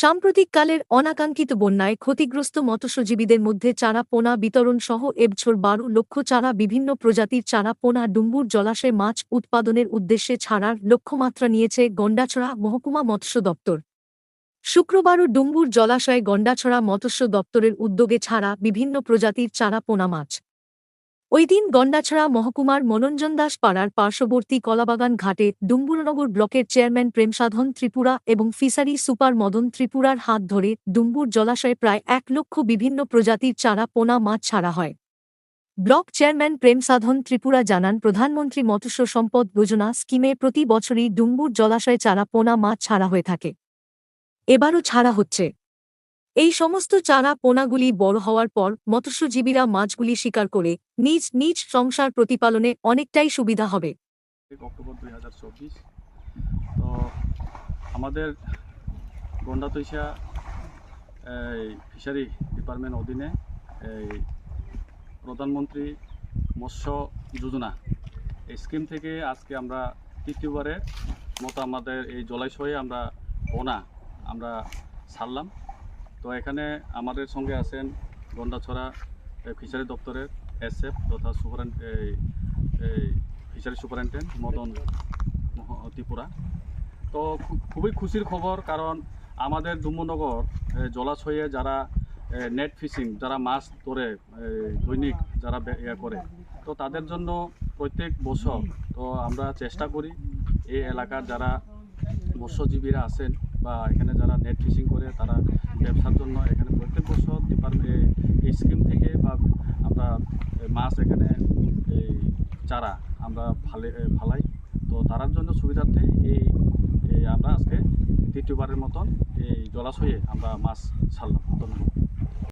সাম্প্রতিককালের অনাকাঙ্ক্ষিত বন্যায় ক্ষতিগ্রস্ত মৎস্যজীবীদের মধ্যে চারা, পোনা, বিতরণ সহ এবছর বারো লক্ষ চারা, বিভিন্ন প্রজাতির চারা, পোনা, ডুম্বুর জলাশয়ে মাছ উৎপাদনের উদ্দেশ্যে ছাড়ার লক্ষ্যমাত্রা নিয়েছে গন্ডাছড়া মহকুমা মৎস্য দপ্তর। শুক্রবারও ডুম্বুর জলাশয়ে গন্ডাছড়া মৎস্য দপ্তরের উদ্যোগে ছাড়া বিভিন্ন প্রজাতির চারা, পোনা, মাছ ওই দিন গন্ডাছড়া মহকুমার মনোরঞ্জন দাস পাড়ার পার্শ্ববর্তী কলাবাগান ঘাটে ডুম্বুরনগর ব্লকের চেয়ারম্যান প্রেমসাধন ত্রিপুরা এবং ফিসারি সুপার মদন ত্রিপুরার হাত ধরে ডুম্বুর জলাশয়ে প্রায় এক লক্ষ বিভিন্ন প্রজাতির চারা, পোনা, মাছ ছাড়া হয়। ব্লক চেয়ারম্যান প্রেমসাধন ত্রিপুরা জানান, প্রধানমন্ত্রী মৎস্য সম্পদ যোজনা স্কিমে প্রতি বছরই ডুম্বুর জলাশয়ে চারা, পোনা, মাছ ছাড়া হয়ে থাকে। এবারও ছাড়া হচ্ছে। এই সমস্ত চারা পোনাগুলি বড় হওয়ার পর মৎস্যজীবীরা মাছগুলি শিকার করে নিজ নিজ সংসার প্রতিপালনে অনেকটাই সুবিধা হবে। অক্টোবর দুই হাজার চব্বিশ, তো আমাদের গন্ডাতৈশা ফিশারি ডিপার্টমেন্ট অধীনে এই প্রধানমন্ত্রী মৎস্য যোজনা, এই স্কিম থেকে আজকে আমরা তৃতীয়বারের মতো আমাদের এই জলাশয়ে আমরা পোনা আমরা ছাড়লাম। তো এখানে আমাদের সঙ্গে আছেন গন্ডাছড়া ফিশারি দপ্তরের এসএফ তথা ফিশারি সুপারিনটেন্ডেন্ট মদন ত্রিপুরা। তো খুবই খুশির খবর কারণ আমাদের ডুম্বনগর জলাশয়ে যারা নেট ফিশিং, যারা মাছ ধরে দৈনিক যারা ইয়ে করে, তো তাদের জন্য প্রত্যেক বছর, তো আমরা চেষ্টা করি এই এলাকার যারা মৎস্যজীবীরা আছেন বা এখানে যারা নেট ফিশিং করে, তারা ব্যবসার জন্য এখানে প্রত্যেক বছর ডিপার্টমেন্ট এই স্কিম থেকে বা আমরা মাছ এখানে এই চারা আমরা ফালে ফালাই। তো তারার জন্য সুবিধার্থে এই আমরা আজকে দ্বিতীয়বারের মতন এই জলাশয়ে আমরা মাছ ছাড়লাম।